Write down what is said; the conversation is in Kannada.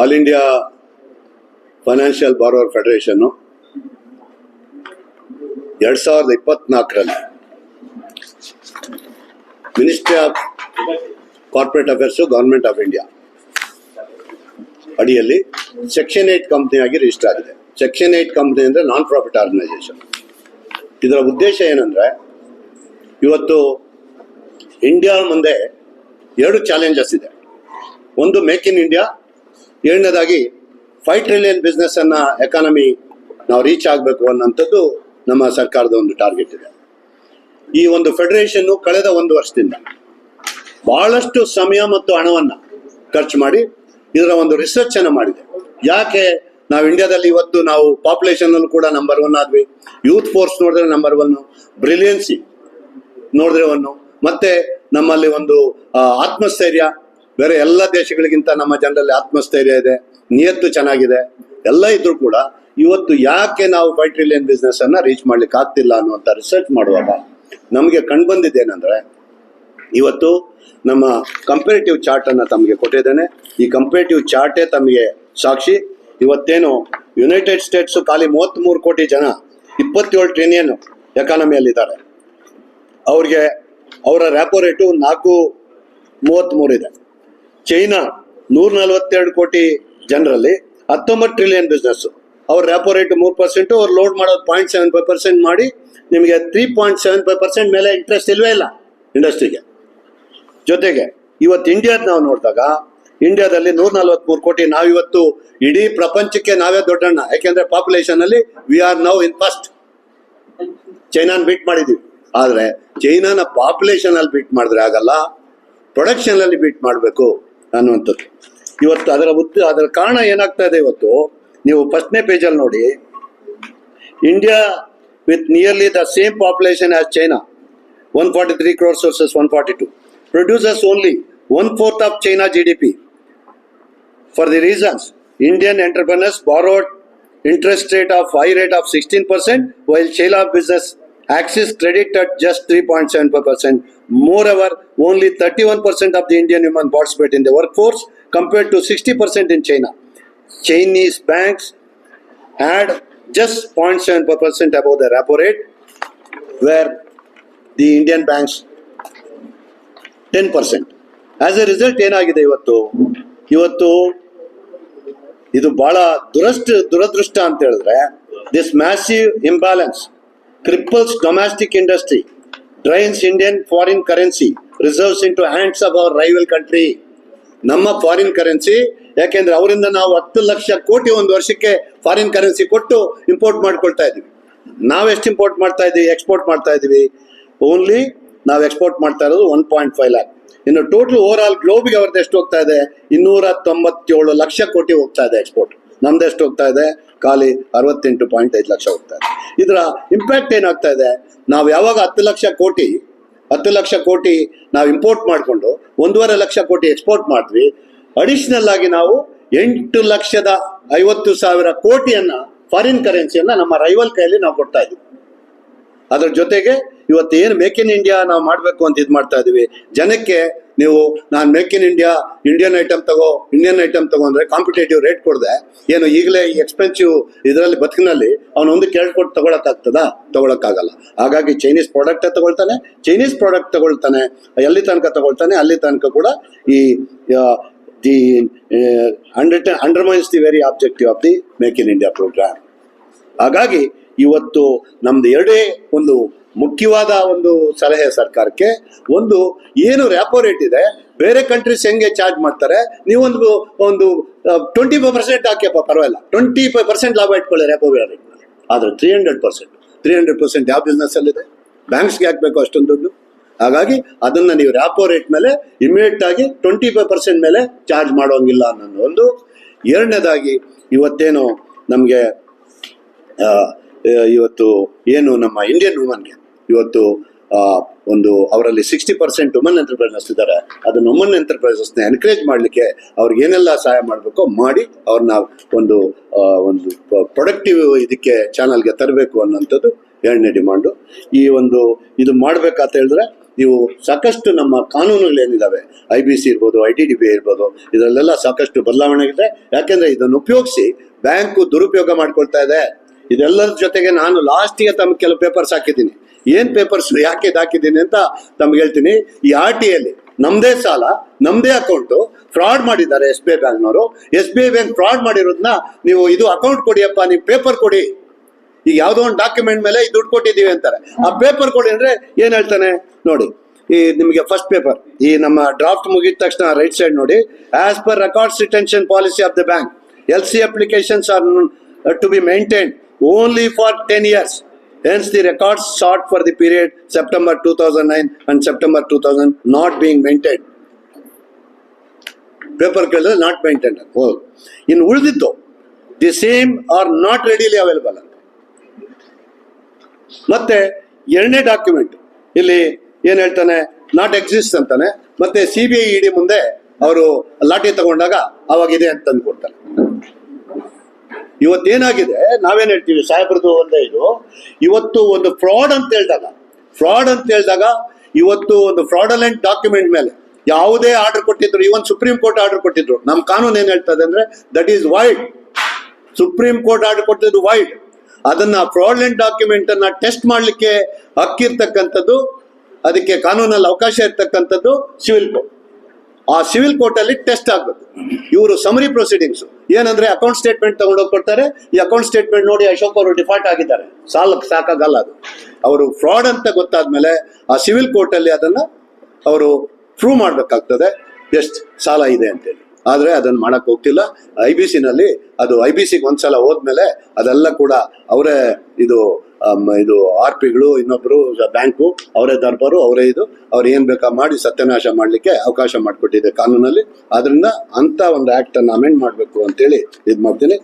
ಆಲ್ ಇಂಡಿಯಾ ಫೈನಾನ್ಷಿಯಲ್ ಬಾರೋವರ್ ಫೆಡರೇಷನ್ನು ಎರಡ್ ಸಾವಿರದ ಇಪ್ಪತ್ನಾಲ್ಕರಲ್ಲಿ ministry of corporate affairs government of India ಅಡಿಯಲ್ಲಿ ಸೆಕ್ಷನ್ ಏಟ್ ಕಂಪ್ನಿಯಾಗಿ ರಿಜಿಸ್ಟರ್ ಆಗಿದೆ. ಸೆಕ್ಷನ್ ಏಟ್ ಕಂಪ್ನಿ ಅಂದರೆ ನಾನ್ ಪ್ರಾಫಿಟ್ ಆರ್ಗನೈಸೇಷನ್ ಇದರ ಉದ್ದೇಶ ಏನಂದ್ರೆ ಇವತ್ತು ಇಂಡಿಯಾ ಮುಂದೆ ಎರಡು ಚಾಲೆಂಜಸ್ ಇದೆ. ಒಂದು ಮೇಕ್ ಇನ್ ಇಂಡಿಯಾ ಎರಡನೇದಾಗಿ ಫೈವ್ ಟ್ರಿಲಿಯನ್ ಬಿಸ್ನೆಸ್ ಅನ್ನ ಎಕಾನಮಿ ನಾವು ರೀಚ್ ಆಗಬೇಕು ಅನ್ನೋಂಥದ್ದು ನಮ್ಮ ಸರ್ಕಾರದ ಒಂದು ಟಾರ್ಗೆಟ್ ಇದೆ. ಈ ಒಂದು ಫೆಡರೇಷನ್ ಕಳೆದ ಒಂದು ವರ್ಷದಿಂದ ಬಹಳಷ್ಟು ಸಮಯ ಮತ್ತು ಹಣವನ್ನು ಖರ್ಚು ಮಾಡಿ ಇದರ ಒಂದು ರಿಸರ್ಚ್ ಅನ್ನು ಮಾಡಿದೆ. ಯಾಕೆ? ನಾವು ಇಂಡಿಯಾದಲ್ಲಿ ಇವತ್ತು ನಾವು ಪಾಪ್ಯುಲೇಷನ್ ಅಲ್ಲೂ ಕೂಡ ನಂಬರ್ ಒನ್ ಆದ್ವಿ. ಯೂತ್ ಫೋರ್ಸ್ ನೋಡಿದ್ರೆ ನಂಬರ್ ಒನ್ ಬ್ರಿಲಿಯನ್ಸಿ ನೋಡಿದ್ರೆ ಒಂದು. ಮತ್ತೆ ನಮ್ಮಲ್ಲಿ ಒಂದು ಆತ್ಮಸ್ಥೈರ್ಯ ಬೇರೆ ಎಲ್ಲ ದೇಶಗಳಿಗಿಂತ ನಮ್ಮ ಜನರಲ್ಲಿ ಆತ್ಮಸ್ಥೈರ್ಯ ಇದೆ, ನಿಯತ್ತು ಚೆನ್ನಾಗಿದೆ, ಎಲ್ಲ ಇದ್ರೂ ಕೂಡ ಇವತ್ತು ಯಾಕೆ ನಾವು ಫೈವ್ ಟ್ರಿಲಿಯನ್ ಬಿಸ್ನೆಸ್ ಅನ್ನ ರೀಚ್ ಮಾಡ್ಲಿಕ್ಕೆ ಆಗ್ತಿಲ್ಲ ಅನ್ನುವಂಥ ರಿಸರ್ಚ್ ಮಾಡುವಾಗ ನಮಗೆ ಕಂಡುಬಂದಿದ್ದೇನೆಂದ್ರೆ ಇವತ್ತು ನಮ್ಮ ಕಂಪೇರಿಟಿವ್ ಚಾರ್ಟ್ ಅನ್ನ ತಮಗೆ ಕೊಟ್ಟಿದ್ದೇನೆ. ಈ ಕಂಪೇರಿಟಿವ್ ಚಾರ್ಟೇ ತಮಗೆ ಸಾಕ್ಷಿ, ಇವತ್ತೇನು ಯುನೈಟೆಡ್ ಸ್ಟೇಟ್ಸ್ ಖಾಲಿ ಮೂವತ್ತ್ಮೂರು ಕೋಟಿ ಜನ, ಇಪ್ಪತ್ತೇಳು ಟ್ರಿಲಿಯನ್ ಎಕಾನಮಿಯಲ್ಲಿದ್ದಾರೆ ಅವ್ರಿಗೆ, ಅವರ ರ್ಯಾಪೋ ರೇಟು ನಾಲ್ಕು ಮೂವತ್ತ್ಮೂರು ಇದೆ. ಚೈನಾ ನೂರ ನಲವತ್ತೆರಡು ಕೋಟಿ ಜನರಲ್ಲಿ ಹತ್ತೊಂಬತ್ತು ಟ್ರಿಲಿಯನ್ ಬಿಸ್ನೆಸ್ ಅವ್ರ ರ್ಯಾಪೋ ರೇಟ್ ಮೂರು ಪರ್ಸೆಂಟು ಅವ್ರು ಲೋಡ್ ಮಾಡೋದು ಪಾಯಿಂಟ್ ಸೆವೆನ್ ಫೈವ್ ಪರ್ಸೆಂಟ್ ಮಾಡಿ ನಿಮಗೆ three point seven five percent ಮೇಲೆ ಇಂಟ್ರೆಸ್ಟ್ ಇಲ್ವೇ ಇಲ್ಲ ಇಂಡಸ್ಟ್ರಿಗೆ ಜೊತೆಗೆ ಇವತ್ತು ಇಂಡಿಯಾದ ನಾವು ನೋಡಿದಾಗ ಇಂಡಿಯಾದಲ್ಲಿ ನೂರ ನಲವತ್ಮೂರು ಕೋಟಿ ನಾವಿವತ್ತು ಇಡೀ ಪ್ರಪಂಚಕ್ಕೆ ನಾವೇ ದೊಡ್ಡಣ್ಣ. ಯಾಕೆಂದ್ರೆ ಪಾಪ್ಯುಲೇಷನ್ ಅಲ್ಲಿ we are now in first ಚೈನಾನ್ beat ಮಾಡಿದೀವಿ. ಆದರೆ ಚೈನಾನ ಪಾಪ್ಯುಲೇಷನ್ ಅಲ್ಲಿ ಬೀಟ್ ಮಾಡಿದ್ರೆ ಆಗಲ್ಲ ಪ್ರೊಡಕ್ಷನ್ ಅಲ್ಲಿ ಬೀಟ್ ಮಾಡಬೇಕು. ಅನ್ನುವಂಥದ್ದು. ಇವತ್ತು ಅದರ ಉದ್ದ ಅದರ ಕಾರಣ ಏನಾಗ್ತಾ ಇದೆ ಇವತ್ತು ನೀವು ಫಸ್ಟ್ನೇ ಪೇಜಲ್ಲಿ ನೋಡಿ. India with nearly the same population as China one forty three crores versus one forty two producers only one fourth of China G D P For the reasons, Indian entrepreneurs borrowed interest rate of high rate of 16%, while China business access credit at just 3.75%. Moreover, only 31% of the Indian women participate in the workforce compared to 60% in China. Chinese banks had just 0.7% above the repo rate, where the Indian banks ten percent as a result ಏನಾಗಿದೆ ಇವತ್ತು ಇವತ್ತು ಇದು ಬಹಳ cripples domestic industry drains Indian foreign currency reserves into hands of our country. ನಮ್ಮ ಫಾರಿನ್ ಕರೆನ್ಸಿ ಯಾಕೆಂದ್ರೆ ಅವರಿಂದ ನಾವು ಹತ್ತು ಲಕ್ಷ ಕೋಟಿ ಒಂದು ವರ್ಷಕ್ಕೆ ಫಾರಿನ್ ಕರೆನ್ಸಿ ಕೊಟ್ಟು ಇಂಪೋರ್ಟ್ ಮಾಡ್ಕೊಳ್ತಾ ಇದ್ದೀವಿ. ನಾವೆಷ್ಟು ಇಂಪೋರ್ಟ್ ಮಾಡ್ತಾ ಇದ್ದೀವಿ? ಎಕ್ಸ್ಪೋರ್ಟ್ ಮಾಡ್ತಾ ಇದ್ದೀವಿ. ಓನ್ಲಿ ನಾವು ಎಕ್ಸ್ಪೋರ್ಟ್ ಮಾಡ್ತಾ ಇರೋದು ಒನ್ ಪಾಯಿಂಟ್ ಫೈವ್ ಲ್ಯಾಕ್ ಇನ್ನು ಟೋಟಲ್ ಓವರ್ ಆಲ್ ಗ್ಲೋಬಿಗೆ ಅವ್ರದ್ದು ಎಷ್ಟು ಹೋಗ್ತಾ ಇದೆ? ಇನ್ನೂರ ತೊಂಬತ್ತೇಳು ಲಕ್ಷ ಕೋಟಿ ಹೋಗ್ತಾ ಇದೆ ಎಕ್ಸ್ಪೋರ್ಟ್ ನಮ್ದು ಎಷ್ಟು ಹೋಗ್ತಾ ಇದೆ? ಖಾಲಿ ಅರವತ್ತೆಂಟು ಪಾಯಿಂಟ್ ಐದು ಲಕ್ಷ ಹೋಗ್ತಾ ಇದೆ. ಇದರ ಇಂಪ್ಯಾಕ್ಟ್ ಏನಾಗ್ತಾ ಇದೆ? ನಾವು ಯಾವಾಗ ಹತ್ತು ಲಕ್ಷ ಕೋಟಿ, ಹತ್ತು ಲಕ್ಷ ಕೋಟಿ ನಾವು ಇಂಪೋರ್ಟ್ ಮಾಡಿಕೊಂಡು, ಒಂದೂವರೆ ಲಕ್ಷ ಕೋಟಿ ಎಕ್ಸ್ಪೋರ್ಟ್ ಮಾಡಿದ್ವಿ ಅಡಿಷನಲ್ ಆಗಿ ನಾವು ಎಂಟು ಲಕ್ಷದ ಐವತ್ತು ಸಾವಿರ ಕೋಟಿಯನ್ನ ಫಾರಿನ್ ಕರೆನ್ಸಿಯನ್ನ ನಮ್ಮ ರೈವಲ್ ಕೈಯಲ್ಲಿ ನಾವು ಕೊಡ್ತಾ ಇದ್ದೀವಿ ಅದರ ಜೊತೆಗೆ ಇವತ್ತು ಏನು ಮೇಕ್ ಇನ್ ಇಂಡಿಯಾ ನಾವು ಮಾಡಬೇಕು ಅಂತ ಇದು ಮಾಡ್ತಾ ಇದ್ದೀವಿ ಜನಕ್ಕೆ ನೀವು ನಾನು make in India Indian item ತಗೋ ಇಂಡಿಯನ್ ಐಟಮ್ ತಗೋ ಅಂದರೆ ಕಾಂಪಿಟೇಟಿವ್ ರೇಟ್ ಕೊಡದೆ. ಏನು ಈಗಲೇ ಎಕ್ಸ್ಪೆನ್ಸಿವ್ ಇದರಲ್ಲಿ ಬದುಕಿನಲ್ಲಿ ಅವನೊಂದು ಕೇಳ್ಕೊಟ್ಟು ತಗೊಳಕ್ಕಾಗ್ತದಾ? ತಗೊಳಕ್ಕಾಗಲ್ಲ. ಹಾಗಾಗಿ ಚೈನೀಸ್ ಪ್ರಾಡಕ್ಟೇ ತಗೊಳ್ತಾನೆ ಚೈನೀಸ್ ಪ್ರಾಡಕ್ಟ್ ತಗೊಳ್ತಾನೆ, ಎಲ್ಲಿ ತನಕ ತಗೊಳ್ತಾನೆ, ಅಲ್ಲಿ ತನಕ ಕೂಡ ಈ the under undermines the very objective of the make in India programme ಹಾಗಾಗಿ ಇವತ್ತು ನಮ್ದು ಎರಡೇ ಒಂದು ಮುಖ್ಯವಾದ ಒಂದು ಸಲಹೆ ಸರ್ಕಾರಕ್ಕೆ. ಒಂದು, ಏನು ರ್ಯಾಪೋ ರೇಟ್ ಇದೆ, ಬೇರೆ ಕಂಟ್ರೀಸ್ ಹೆಂಗೆ ಚಾರ್ಜ್ ಮಾಡ್ತಾರೆ, ನೀವೊಂದು, ಒಂದು ಟ್ವೆಂಟಿ ಫೈವ್ ಪರ್ಸೆಂಟ್ ಹಾಕಿಯಪ್ಪ, ಪರವಾಗಿಲ್ಲ. ಟ್ವೆಂಟಿ ಫೈವ್ ಪರ್ಸೆಂಟ್ ಲಾಭ ಇಟ್ಕೊಳ್ಳಿ ರ್ಯಾಪೋ ರೇಟ್ ಆದರೆ three hundred percent three hundred percent ಯಾವ ಬಿಸ್ನೆಸ್ ಅಲ್ಲಿದೆ ಬ್ಯಾಂಕ್ಸ್ಗೆ ಹಾಕಬೇಕು ಅಷ್ಟೊಂದು ದುಡ್ಡು. ಹಾಗಾಗಿ ಅದನ್ನು ನೀವು ರ್ಯಾಪೋ ರೇಟ್ ಮೇಲೆ ಇಮಿಡಿಯೇಟ್ ಆಗಿ ಟ್ವೆಂಟಿ ಫೈವ್ ಪರ್ಸೆಂಟ್ ಮೇಲೆ ಚಾರ್ಜ್ ಮಾಡೋಂಗಿಲ್ಲ ಅನ್ನೋದು ಒಂದು. ಎರಡನೇದಾಗಿ, ಇವತ್ತೇನು ನಮಗೆ ಇವತ್ತು ಏನು ನಮ್ಮ ಇಂಡಿಯನ್ ವುಮನ್ಗೆ ಇವತ್ತು ಒಂದು, ಅವರಲ್ಲಿ ಸಿಕ್ಸ್ಟಿ ಪರ್ಸೆಂಟ್ ಉಮನ್ ಎಂಟರ್ಪ್ರೈಸಸ್ ಇದ್ದಾರೆ. ಅದನ್ನು ವುಮನ್ ಎಂಟರ್ಪ್ರೈಸಸ್ನ ಎನ್ಕರೇಜ್ ಮಾಡಲಿಕ್ಕೆ ಅವ್ರಿಗೆ ಏನೆಲ್ಲ ಸಹಾಯ ಮಾಡಬೇಕು ಮಾಡಿ ಅವ್ರನ್ನ ಒಂದು ಒಂದು ಪ್ರೊಡಕ್ಟಿವ್ ಇದಕ್ಕೆ ಚಾನಲ್ಗೆ ತರಬೇಕು ಅನ್ನೋಂಥದ್ದು ಎರಡನೇ ಡಿಮಾಂಡು ಈ ಒಂದು, ಇದು ಮಾಡಬೇಕಂತ ಹೇಳಿದ್ರೆ ನೀವು ಸಾಕಷ್ಟು ನಮ್ಮ ಕಾನೂನುಗಳೇನಿದ್ದಾವೆ ಐ ಬಿ ಸಿ ಇರ್ಬೋದು ಐ ಟಿ ಡಿ ಬಿ ಇರ್ಬೋದು, ಇದರಲ್ಲೆಲ್ಲ ಸಾಕಷ್ಟು ಬದಲಾವಣೆ ಇದೆ. ಯಾಕೆಂದ್ರೆ ಇದನ್ನು ಉಪಯೋಗಿಸಿ ಬ್ಯಾಂಕು ದುರುಪಯೋಗ ಮಾಡ್ಕೊಳ್ತಾ ಇದೆ. ಇದೆಲ್ಲರ ಜೊತೆಗೆ ನಾನು ಲಾಸ್ಟಿಗೆ ತಮ್ಮ ಕೆಲವು ಪೇಪರ್ಸ್ ಹಾಕಿದ್ದೀನಿ. ಏನ್ ಪೇಪರ್ಸ್ ಯಾಕೆ ಇದಾಕಿದ್ದೀನಿ ಅಂತ ತಮ್ಗೆ ಹೇಳ್ತೀನಿ. ಈ ಆರ್ ಟಿ ಎಲ್ಲಿ ನಮ್ದೇ ಸಾಲ, ನಮ್ದೇ ಅಕೌಂಟು ಫ್ರಾಡ್ ಮಾಡಿದ್ದಾರೆ ಎಸ್ ಬಿ ಐ ಬ್ಯಾಂಕ್ನವರು. S B I bank fraud ಮಾಡಿರೋದನ್ನ ನೀವು ಇದು ಅಕೌಂಟ್ ಕೊಡಿಯಪ್ಪ, ನೀವು ಪೇಪರ್ ಕೊಡಿ. ಈಗ ಯಾವುದೋ ಒಂದು ಡಾಕ್ಯುಮೆಂಟ್ ಮೇಲೆ ಈ ದುಡ್ಡು ಕೊಟ್ಟಿದ್ದೀವಿ ಅಂತಾರೆ. ಆ ಪೇಪರ್ ಕೊಡಿ ಅಂದ್ರೆ ಏನ್ ಹೇಳ್ತಾನೆ? ನೋಡಿ, ಈ ನಿಮಗೆ ಫಸ್ಟ್ ಪೇಪರ್ ಈ ನಮ್ಮ ಡ್ರಾಫ್ಟ್ ಮುಗಿದ ತಕ್ಷಣ ರೈಟ್ ಸೈಡ್ ನೋಡಿ. As per records retention policy of the bank L C applications are to be maintained only for ten years Hence, the records sought for the period September 2009 and September 2000 not being maintained. ಕೇಳಿದ್ರೆ ನಾಟ್ ಮೇಂಟೈನ್ ಓ ಇನ್ನು ಉಳಿದಿತ್ತು the same are not readily available ಅಂತ ಮತ್ತೆ ಎರಡನೇ ಡಾಕ್ಯುಮೆಂಟ್ ಇಲ್ಲಿ ಏನ್ ಹೇಳ್ತಾನೆ ನಾಟ್ ಎಕ್ಸಿಸ್ಟ್ ಅಂತಾನೆ. ಮತ್ತೆ ಸಿ ಬಿ ಐ ಇಡಿ ಮುಂದೆ ಅವರು ಲಾಠಿ ತಗೊಂಡಾಗ ಅವಾಗಿದೆ ಅಂತ ತಂದು ಇವತ್ತೇನಾಗಿದೆ? ನಾವೇನ್ ಹೇಳ್ತೀವಿ? ಸಾಹೇಬ್ರದ್ದು ಒಂದೇ ಇದು. ಇವತ್ತು ಒಂದು ಫ್ರಾಡ್ ಅಂತ ಹೇಳಿದಾಗ, ಫ್ರಾಡ್ ಅಂತ ಹೇಳಿದಾಗ ಇವತ್ತು ಒಂದು ಫ್ರಾಡಲೆಂಟ್ ಡಾಕ್ಯುಮೆಂಟ್ ಮೇಲೆ ಯಾವುದೇ ಆರ್ಡರ್ ಕೊಟ್ಟಿದ್ರು ಇವನ್ ಸುಪ್ರೀಂ ಕೋರ್ಟ್ ಆರ್ಡರ್ ಕೊಟ್ಟಿದ್ರು. ನಮ್ಮ ಕಾನೂನು ಏನ್ ಹೇಳ್ತದೆ ಅಂದ್ರೆ, that is void. Supreme Court order ಕೊಟ್ಟಿದ್ದು ವೈಡ್. ಅದನ್ನ ಫ್ರಾಡ್ಲೆಂಟ್ ಡಾಕ್ಯುಮೆಂಟ್ ಅನ್ನ ಟೆಸ್ಟ್ ಮಾಡಲಿಕ್ಕೆ ಹಕ್ಕಿರ್ತಕ್ಕಂಥದ್ದು, ಅದಕ್ಕೆ ಕಾನೂನಲ್ಲಿ ಅವಕಾಶ ಇರ್ತಕ್ಕಂಥದ್ದು ಸಿವಿಲ್ ಕೋರ್ಟ್. ಆ ಸಿವಿಲ್ ಕೋರ್ಟ್ ಅಲ್ಲಿ ಟೆಸ್ಟ್ ಆಗ್ಬೇಕು. ಇವರು ಸಮರಿ ಪ್ರೊಸೀಡಿಂಗ್ಸ್ ಏನಂದ್ರೆ ಅಕೌಂಟ್ ಸ್ಟೇಟ್ಮೆಂಟ್ ತಗೊಂಡೋಗಿ ಕೊಡ್ತಾರೆ. ಈ ಅಕೌಂಟ್ ಸ್ಟೇಟ್ಮೆಂಟ್ ನೋಡಿ ಅಶೋಕ್ ಅವರು ಡಿಫಾಲ್ಟ್ ಆಗಿದ್ದಾರೆ. ಸಾಲಕ್ಕೆ ಸಾಕಾಗಲ್ಲ ಅದು. ಅವರು ಫ್ರಾಡ್ ಅಂತ ಗೊತ್ತಾದ್ಮೇಲೆ ಆ ಸಿವಿಲ್ ಕೋರ್ಟ್ ಅಲ್ಲಿ ಅದನ್ನ ಅವರು ಪ್ರೂವ್ ಮಾಡಬೇಕಾಗ್ತದೆ. ಎಷ್ಟು ಸಾಲ ಇದೆ ಅಂತೇಳಿ. ಆದ್ರೆ ಅದನ್ನ ಮಾಡಕ್ ಹೋಗ್ತಿಲ್ಲ. ಐ ಬಿ ಸಿನಲ್ಲಿ ಅದು ಐ ಬಿ ಸಿಗೆ ಒಂದ್ಸಲ ಹೋದ್ಮೇಲೆ ಅದೆಲ್ಲ ಕೂಡ ಅವರೇ ಇದು ಇದು ಆರ್ ಪಿಗಳು ಇನ್ನೊಬ್ಬರು ಬ್ಯಾಂಕು, ಅವರೇ ದರ್ಬಾರು, ಅವರೇ ಇದು. ಅವ್ರು ಏನು ಬೇಕಾ ಮಾಡಿ ಸತ್ಯನಾಶ ಮಾಡ್ಲಿಕ್ಕೆ ಅವಕಾಶ ಮಾಡಿಕೊಟ್ಟಿದೆ ಕಾನೂನಲ್ಲಿ. ಆದ್ದರಿಂದ ಅಂತ ಒಂದು ಆಕ್ಟ್ ಅನ್ನು ಅಮೆಂಡ್ ಮಾಡಬೇಕು ಅಂತೇಳಿ ಇದ್ ಮಾಡ್ತೀನಿ.